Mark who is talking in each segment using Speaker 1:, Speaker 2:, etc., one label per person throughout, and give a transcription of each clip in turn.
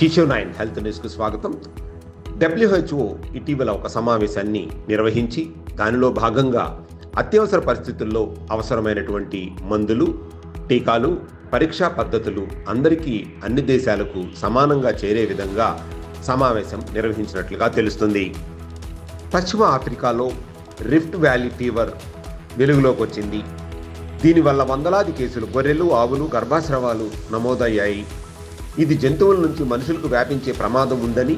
Speaker 1: Kishore nine health న్యూస్కు స్వాగతం. WHO ఇటీవల ఒక సమావేశాన్ని నిర్వహించి దానిలో భాగంగా అత్యవసర పరిస్థితుల్లో అవసరమైనటువంటి మందులు టీకాలు పరీక్షా పద్ధతులు అందరికీ అన్ని దేశాలకు సమానంగా చేరే విధంగా సమావేశం నిర్వహించినట్లుగా తెలుస్తుంది. పశ్చిమ ఆఫ్రికాలో రిఫ్ట్ వ్యాలీ ఫీవర్ వెలుగులోకి వచ్చింది. దీనివల్ల వందలాది కేసులు గొర్రెలు ఆవులు గర్భాశ్రవాలు నమోదయ్యాయి. ఇది జంతువుల నుంచి మనుషులకు వ్యాపించే ప్రమాదం ఉందని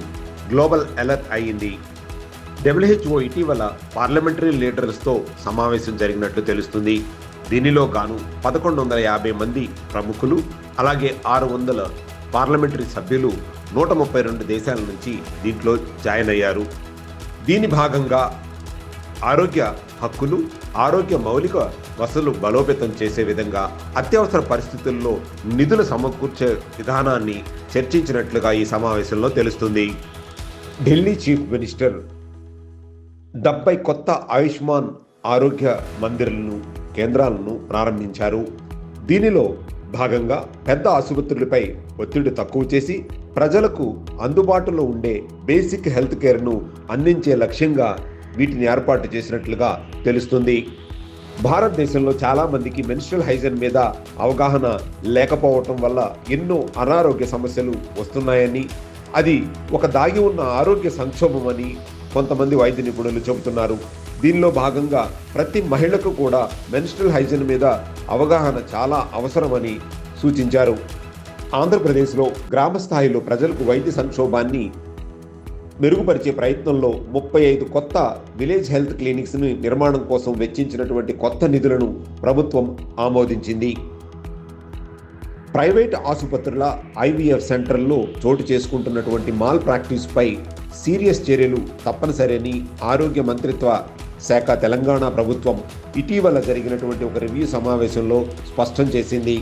Speaker 1: గ్లోబల్ అలర్ట్ అయింది డబ్ల్యూహెచ్ఓ ఇటీవల పార్లమెంటరీ లీడర్స్తో సమావేశం జరిగినట్లు తెలుస్తుంది. దీనిలో గాను పదకొండు వందల యాభై మంది ప్రముఖులు అలాగే ఆరు వందల పార్లమెంటరీ సభ్యులు నూట ముప్పై రెండు దేశాల నుంచి దీంట్లో జాయిన్ అయ్యారు. దీని భాగంగా ఆరోగ్య హక్కులు ఆరోగ్య మౌలిక వసతులు బలోపేతం చేసే విధంగా అత్యవసర పరిస్థితుల్లో నిధులు సమకూర్చే విధానాన్ని చర్చించినట్లుగా ఈ సమావేశంలో తెలుస్తుంది. ఢిల్లీ చీఫ్ మినిస్టర్ డెబ్బై కొత్త ఆయుష్మాన్ ఆరోగ్య మందిరాలను కేంద్రాలను ప్రారంభించారు. దీనిలో భాగంగా పెద్ద ఆసుపత్రులపై ఒత్తిడి తక్కువ చేసి ప్రజలకు అందుబాటులో ఉండే బేసిక్ హెల్త్ కేర్ను అందించే లక్ష్యంగా వీటిని ఏర్పాటు చేసినట్లుగా తెలుస్తుంది. భారతదేశంలో చాలా మందికి మెన్స్ట్రల్ హైజన్ మీద అవగాహన లేకపోవటం వల్ల ఎన్నో అనారోగ్య సమస్యలు వస్తున్నాయని అది ఒక దాగి ఉన్న ఆరోగ్య సంక్షోభం అని కొంతమంది వైద్య నిపుణులు చెబుతున్నారు. దీనిలో భాగంగా ప్రతి మహిళకు కూడా మెన్స్ట్రల్ హైజన్ మీద అవగాహన చాలా అవసరమని సూచించారు. ఆంధ్రప్రదేశ్లో గ్రామ స్థాయిలో ప్రజలకు వైద్య సంక్షోభాన్ని మెరుగుపరిచే ప్రయత్నంలో ముప్పై ఐదు కొత్త విలేజ్ హెల్త్ క్లినిక్స్ని నిర్మాణం కోసం వెచ్చించినటువంటి కొత్త నిధులను ప్రభుత్వం ఆమోదించింది. ప్రైవేట్ ఆసుపత్రుల ఐవీఎఫ్ సెంటర్లో చోటు చేసుకుంటున్నటువంటి మాల్ ప్రాక్టీస్పై సీరియస్ చర్యలు తప్పనిసరని ఆరోగ్య మంత్రిత్వ శాఖ తెలంగాణ ప్రభుత్వం ఇటీవల జరిగినటువంటి ఒక రివ్యూ సమావేశంలో స్పష్టం చేసింది.